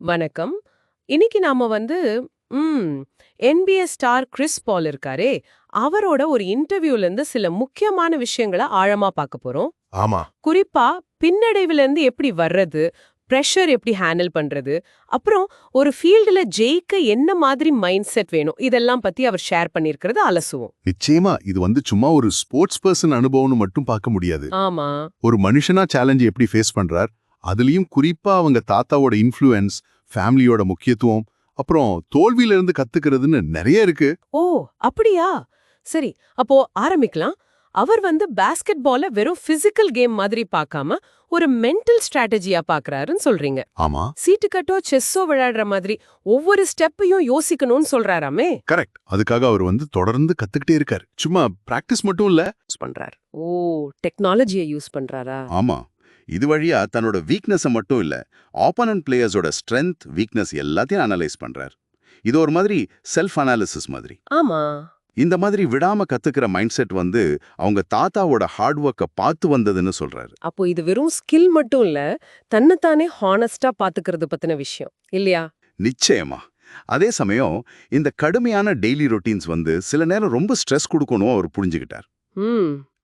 வணக்கம். இன்னைக்கு நாம வந்து ம் NBA ஸ்டார் கிறிஸ் பால் இருக்காரே அவரோட ஒரு இன்டர்வியூல இருந்து சில முக்கியமான விஷயங்களை ஆழமா பார்க்க போறோம். ஆமா. குறிப்பா பின்னடைவுல இருந்து எப்படி வர்றது பிரஷர் எப்படி ஹேண்டில் பண்றது அப்புறம் ஒரு ஃபீல்டுல ஜெயிக்க என்ன மாதிரி மைண்ட் செட் வேணும் இதெல்லாம் பத்தி அவர் ஷேர் பண்ணியிருக்கிறது அலசுவோம். நிச்சயமா இது வந்து சும்மா ஒரு ஸ்போர்ட்ஸ் பர்சன் அனுபவம்னு மட்டும் பார்க்க முடியாது. ஆமா. ஒரு மனுஷனா சேலஞ்ச் எப்படி ஃபேஸ் பண்றார் அதுலயும் குறிப்பா அவங்க தாத்தாவோட இன்ஃப்ளூயன்ஸ் ஃபேமிலியோட முக்கியத்துவம் அப்புறம் தோல்வியில இருந்து கத்துக்கிறதுன்னு நிறைய இருக்கு. ஓ அப்படியா? சரி அப்போ ஆரம்பிக்கலாம். அவர் வந்து பாஸ்கெட் பால வெறும் பிசிக்கல் கேம் மாதிரி பார்க்காம ஒரு மென்டல் ஸ்ட்ராட்டஜியா பார்க்கறாருன்னு சொல்றீங்க. ஆமா. சீட்டுக்கட்டோ செஸ்ஸோ விளையாடுற மாதிரி ஒவ்வொரு ஸ்டெப்பையும் யோசிக்கணும்னு சொல்றாராமே? கரெக்ட் அதுக்காக அவர் வந்து தொடர்ந்து கத்துக்கிட்டே இருக்காரு. சும்மா பிராக்டிஸ் மட்டும் இல்ல. பண்றாரு. ஓ டெக்னாலஜியை யூஸ் பண்றாரா? ஆமா. இது வழியா தன்னோட வீக்னஸை மட்டும் இல்ல ஆப்போனன்ட் பிளேயர்ஸோட ஸ்ட்ரென்த் வீக்னஸ் எல்லாத்தையும் அனலைஸ் பண்றார். இது ஒரு மாதிரி செல்ஃப் அனாலிசிஸ் மாதிரி. ஆமா. இந்த மாதிரி விடாம கத்துக்கிற மைண்ட் செட் வந்து அவங்க தாத்தாவோட ஹார்ட் ஒர்க்கை பார்த்து வந்ததுன்னு சொல்றாரு. அப்போ இது வெறும் ஸ்கில் மட்டும் இல்ல தன்னைத்தானே ஹானஸ்டா பாத்துக்கிறது பத்தின விஷயம் இல்லையா? நிச்சயமா. அதே சமயம் இந்த கடுமையான டெய்லி ரொட்டீன்ஸ் வந்து சில நேரம் ரொம்ப ஸ்ட்ரெஸ் கொடுக்கணும் அவர் புரிஞ்சுக்கிட்டார்.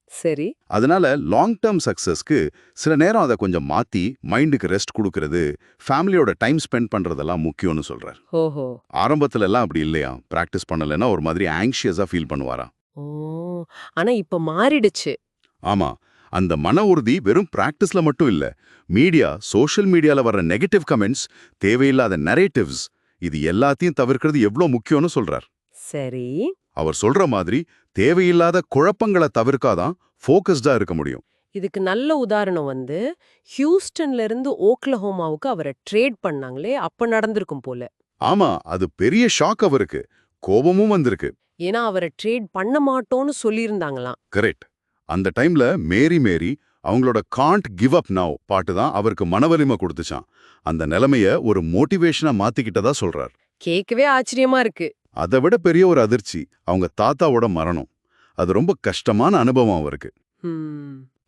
சரி. அதனால லாங் டேர்ம் சக்சஸ்க்கு சில நேரம் அதை கொஞ்சம் மாத்தி மைண்டுக்கு ரெஸ்ட் கொடுக்கறது ஃபேமிலியோட டைம் ஸ்பெண்ட் பண்றதெல்லாம் முக்கியம்னு சொல்றார். ஓஹோ. ஆரம்பத்துல எல்லாம் அப்படி இல்லையா? பிராக்டிஸ் பண்ணலைன்னா ஒரு மாதிரி ஆங்ஷியஸா ஃபீல் பண்ணுவாராம். ஓ. ஆனா இப்ப மாறிடுச்சு. ஆமா. அந்த மன உறுதி வெறும் பிராக்டிஸ்ல மட்டும் இல்ல மீடியா சோஷியல் மீடியால வர்ற நெகட்டிவ் கமெண்ட்ஸ் தேவையில்லாத நரேட்டிவ்ஸ் இது எல்லாத்தையும் தவிர்க்கிறது எவ்வளோ முக்கியம்னு சொல்றார். சரி. அவர் சொல்ற மாதிரி தேவையில்லாத குழப்பங்களை தவிர்க்காதான் ஃபோக்கஸ்டா இருக்க முடியும். இதுக்கு நல்ல உதாரணம் வந்து ஹியூஸ்டன்ல இருந்து ஓக்லஹோமாவுக்கு அவரை ட்ரேட் பண்ணாங்களே அப்ப நடந்திருக்கும் போல. ஆமா அது பெரிய ஷாக் அவருக்கு. கோபமும் வந்திருக்கு. ஏன்னா அவரை ட்ரேட் பண்ண மாட்டோம்னு சொல்லியிருந்தாங்களாம். கரெக்ட் அந்த டைம்ல மேரி மேரி அவங்களோட காண்ட் கிவ் அப் நவ் பாட்டு தான் அவருக்கு மனவலிமை கொடுத்துச்சான் அந்த நிலைமைய ஒரு மோட்டிவேஷனா மாத்திக்கிட்டதா சொல்றார். கேட்கவே ஆச்சரியமா இருக்கு. அதை விட பெரிய ஒரு அதிர்ச்சி அவங்க தாத்தாவோட மரணம். அது ரொம்ப கஷ்டமான அனுபவம் அவருக்கு.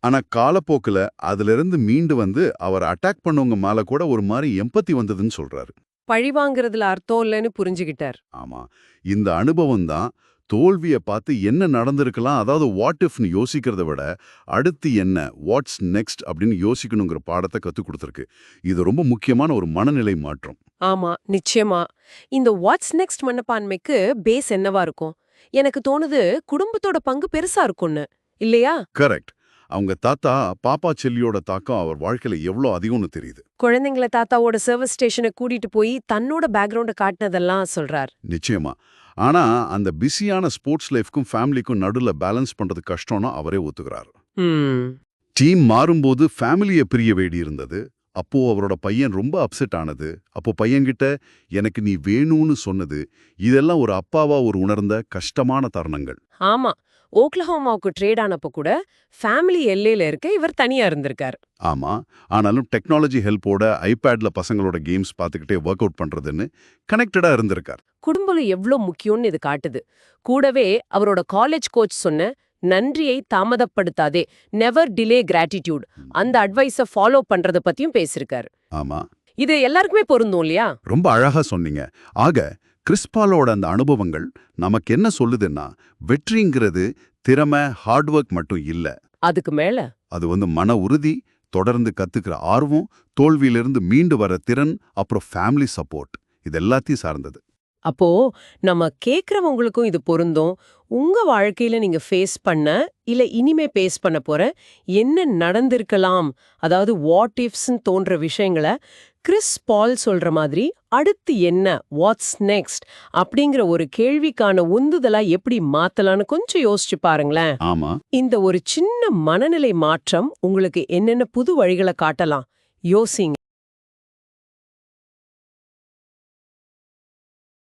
ஆனா காலப்போக்குல அதிலிருந்து மீண்டு வந்து அவர் அட்டாக் பண்ணவங்க மேல கூட ஒரு மாதிரி எம்பத்தி வந்ததுன்னு சொல்றாரு. பழி வாங்குறதுல அர்த்தம் இல்லைன்னு புரிஞ்சுகிட்டார் ஆமா. இந்த அனுபவம் தான் தோல்வியை பார்த்து என்ன நடந்திருக்கலாம்? அதாவது வாட் இஃப்னு யோசிக்கிறத விட அடுத்து என்ன? வாட்ஸ் நெக்ஸ்ட் அப்படின்னு யோசிக்கணுங்கிற பாடத்தை கத்துக் கொடுத்துருக்கு. இது ரொம்ப முக்கியமான ஒரு மனநிலை மாற்றம். ஆமா நிச்சயமா. இந்த வாட்ஸ் நெக்ஸ்ட் மனப்பான்மைக்கு பேஸ் என்னவா இருக்கும்? எனக்கு தோணுது குடும்பத்தோட பங்கு பெருசா இருக்கும்னு. இல்லையா? கரெக்ட் அவங்க தாத்தா பாப்பா செல்லியோட தாக்கம் அவர் வாழ்க்கையில எவ்வளோ அதிகம்னு தெரியுது. குழந்தைங்கள தாத்தாவோட சர்வீஸ் ஸ்டேஷனை கூட்டிட்டு போய் தன்னோட பேக்ரவுண்ட காட்டினதெல்லாம் சொல்றார். நிச்சயமா. ஆனா அந்த பிஸியான ஸ்போர்ட்ஸ் லைஃப்க்கும் ஃபேமிலிக்கும் நடுல பேலன்ஸ் பண்றது கஷ்டம்னு அவரே ஒத்துக்கிறாரு. டீம் மாறும்போது ஃபேமிலியை பிரிய வேண்டி இருந்தது. அப்போ அவரோட பையன் ரொம்ப அப்செட் ஆனது. அப்போ பையன்கிட்ட எனக்கு நீ வேணும்னு சொன்னது. இதெல்லாம் ஒரு அப்பாவா ஒரு உணர்ந்த கஷ்டமான தருணங்கள். ஆமா. ஓக்லஹோமாவுக்கு ட்ரேட் ஆனப்ப கூட ஃபேமிலி எல்லையில இருக்க இவர் தனியா இருந்திருக்கார். ஆமா. ஆனாலும் டெக்னாலஜி ஹெல்ப்போட ஐபேட்ல பசங்களோட கேம்ஸ் பார்த்துக்கிட்டே ஒர்க் அவுட் பண்றதுன்னு கனெக்டடா இருந்திருக்கார். குடும்பம் எவ்ளோ முக்கியம்னு இது காட்டுது. கூடவே அவரோட காலேஜ் கோச் சொன்ன நன்றியை தாமதப்படுத்தாதே நெவர் டிலே கிராட்டிடியூட் அந்த அட்வைஸ ஃபாலோ பண்றத பத்தியும் பேசிருக்காரு. ஆமா. இது எல்லாருக்குமே பொருந்தும் இல்லையா? ரொம்ப அழகா சொன்னீங்க. ஆக கிறிஸ்பாலோட அந்த அனுபவங்கள் நமக்கு என்ன சொல்லுதுன்னா வெற்றிங்கிறது திறமை ஹார்ட் ஒர்க் மட்டும் இல்ல. அதுக்கு மேல? அது வந்து மன உறுதி தொடர்ந்து கத்துக்கிற ஆர்வம் தோல்வியிலிருந்து மீண்டு வர திறன் அப்புறம் ஃபேமிலி சப்போர்ட் இது எல்லாத்தையும் சார்ந்தது. அப்போ நம்ம கேக்குறவங்களுக்கும் இது பொருந்தும். உங்க வாழ்க்கையில நீங்க ஃபேஸ் பண்ண இல்ல இனிமே ஃபேஸ் பண்ண போற என்ன நடந்திருக்கலாம்? அதாவது வாட் இஃப்ஸ்ன்னு தோன்ற விஷயங்களை கிறிஸ் பால் சொல்ற மாதிரி அடுத்து என்ன வாட்ஸ் நெக்ஸ்ட் அப்படிங்கிற ஒரு கேள்விக்கான உந்துதலா எப்படி மாத்தலாம்னு கொஞ்சம் யோசிச்சு பாருங்களேன். ஆமா. இந்த ஒரு சின்ன மனநிலை மாற்றம் உங்களுக்கு என்னென்ன புது வழிகளை காட்டலாம்? யோசிங்க.